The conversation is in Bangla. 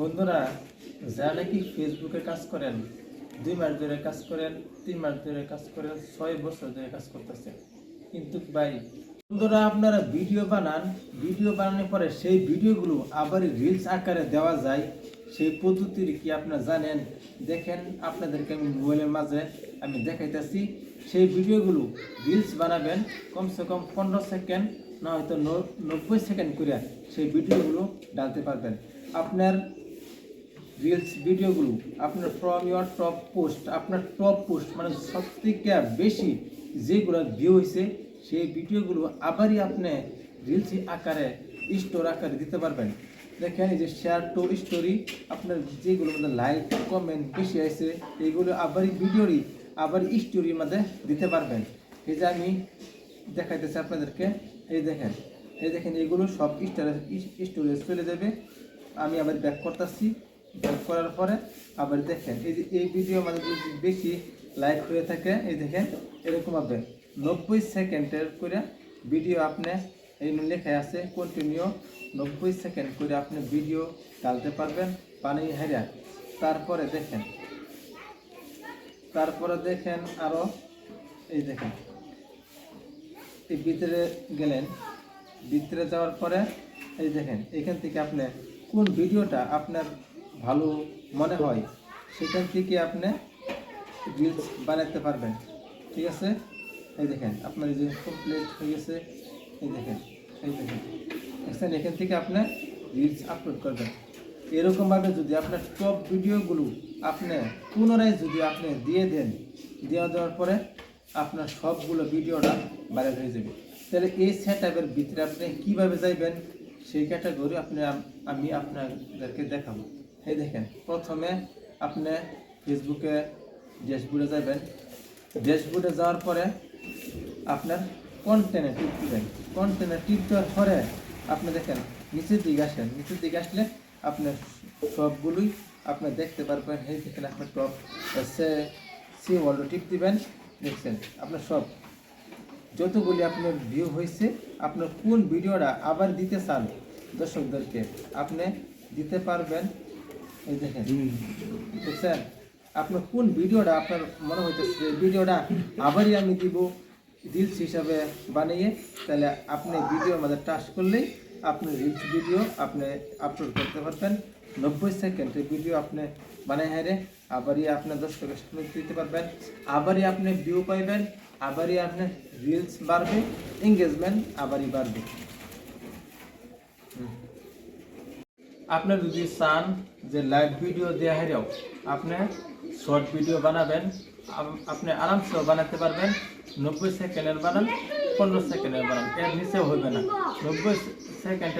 বন্ধুরা, যারা নাকি ফেসবুকে কাজ করেন, দুই মাস ধরে কাজ করেন, তিন মাস ধরে কাজ করেন, ছয় বছর ধরে কাজ করতেছেন। কিন্তু ভাই, বন্ধুরা, আপনারা ভিডিও বানান ভিডিও বানানোর পরে সেই ভিডিওগুলো আবার রিলস আকারে দেওয়া যায়। সেই পদ্ধতির কি আপনারা জানেন? দেখেন, আপনাদেরকে আমি মোবাইলের মাঝে আমি দেখাইতেছি। সেই ভিডিওগুলো রিলস বানাবেন, কমসে কম পনেরো সেকেন্ড না হয়তো নব্বই সেকেন্ড করে সেই ভিডিওগুলো ডালতে পারবেন। আপনার রিলস ভিডিওগুলো আপনার ফ্রম ইউর টপ পোস্ট আপনার টপ পোস্ট মানে সব থেকে বেশি যেগুলো ভিউ হয়েছে সেই ভিডিওগুলো আবারই আপনি রিলস আকারে স্টোর আকারে দিতে পারবেন। দেখেন এই যে শেয়ার টু স্টোরি আপনার যেগুলো মধ্যে লাইক কমেন্ট বেশি আছে এইগুলো আবারই ভিডিওরই আবার স্টোরির মধ্যে দিতে পারবেন। এই যে আমি দেখাইতেছি আপনাদেরকে, এই দেখেন এই দেখেন এগুলো সব স্টোরেজ স্টোরেজ চলে যাবে। আমি আবার ব্যাক করতেছি। ব্যাক করার পরে আবার দেখেন, এই যে এই ভিডিও আমাদের যদি বেশি লাইক হয়ে থাকে, এই দেখেন এরকম হবে। নব্বই সেকেন্ডের করে ভিডিও আপনি এই লেখা আছে কন্টিনিউ নব্বই সেকেন্ড করে আপনি ভিডিও ডালতে পারবেন, পানি হেরা তারপরে দেখেন তারপরে দেখেন আরও এই দেখেন, এই ভিতরে গেলেন, ভিতরে যাওয়ার পরে এই দেখেন, এখান থেকে আপনি কোন ভিডিওটা আপনার ভালো মনে হয় সেখান থেকে আপনি রিলস বানাতে পারবেন। ঠিক আছে? এই দেখেন, আপনার যে কমপ্লিট হয়ে গেছে, এই দেখেন এই দেখেন। দেখছেন? এখান থেকে আপনি রিলস আপলোড করবেন। এরকমভাবে যদি আপনার টপ ভিডিওগুলো আপনি পুনরায় যদি আপনি দিয়ে দেন, দেওয়া দেওয়ার পরে আপনার সবগুলো ভিডিওটা ভাইরাল হয়ে যাবে। তাহলে এই সেট আপের ভিতরে আপনি কীভাবে যাইবেন, সেই ক্যাটাগরি আপনি, আমি আপনাদেরকে দেখাবো। এই দেখেন, প্রথমে আপনি ফেসবুকে ড্যাশবোর্ডে যাবেন। ড্যাশবোর্ডে যাওয়ার পরে আপনার কন্টেনে টিপ দিবেন। কন্টেনে টিপ দেওয়ার পরে আপনি দেখেন, নিচের দিকে আসেন। নিচের দিকে আসলে আপনার সবগুলোই আপনি দেখতে পারবেন। এই দেখেন, আপনার টপ সে সি ওয়ার্ল্ড টিপ দিবেন। দেখছেন, আপনার সব, যতগুলি আপনার ভিউ হয়েছে, আপনার কোন ভিডিওটা আবার দিতে চান দর্শকদেরকে, আপনি দিতে পারবেন। এই দেখেন। বুঝছেন আপনার কোন ভিডিওটা আপনার মনে হইতেছে ভিডিওটা আবারই আমি দিব রিলস হিসাবে বানিয়ে, তাহলে আপনি ভিডিওর মধ্যে টাচ করলেই আপনি রিলস ভিডিও আপনি আপলোড করতে পারবেন। নব্বই সেকেন্ডের ভিডিও আপনি বানাই হারে আবারই আপনার দর্শকের সামনে দিতে পারবেন। আবারই আপনি ভিউ পাইবেন, আবারই আপনার রিলস বাড়বে এঙ্গেজমেন্ট আবারই বাড়বে। আপনার যদি চান যে লাইভ ভিডিও দেওয়া হেরেও আপনি শর্ট ভিডিও বানাবেন আপনি আরামসেও বানাতে পারবেন, নব্বই সেকেন্ডের বানান, পনেরো সেকেন্ডের বানান, এর নিচেও হবে না। নব্বই সেকেন্ডের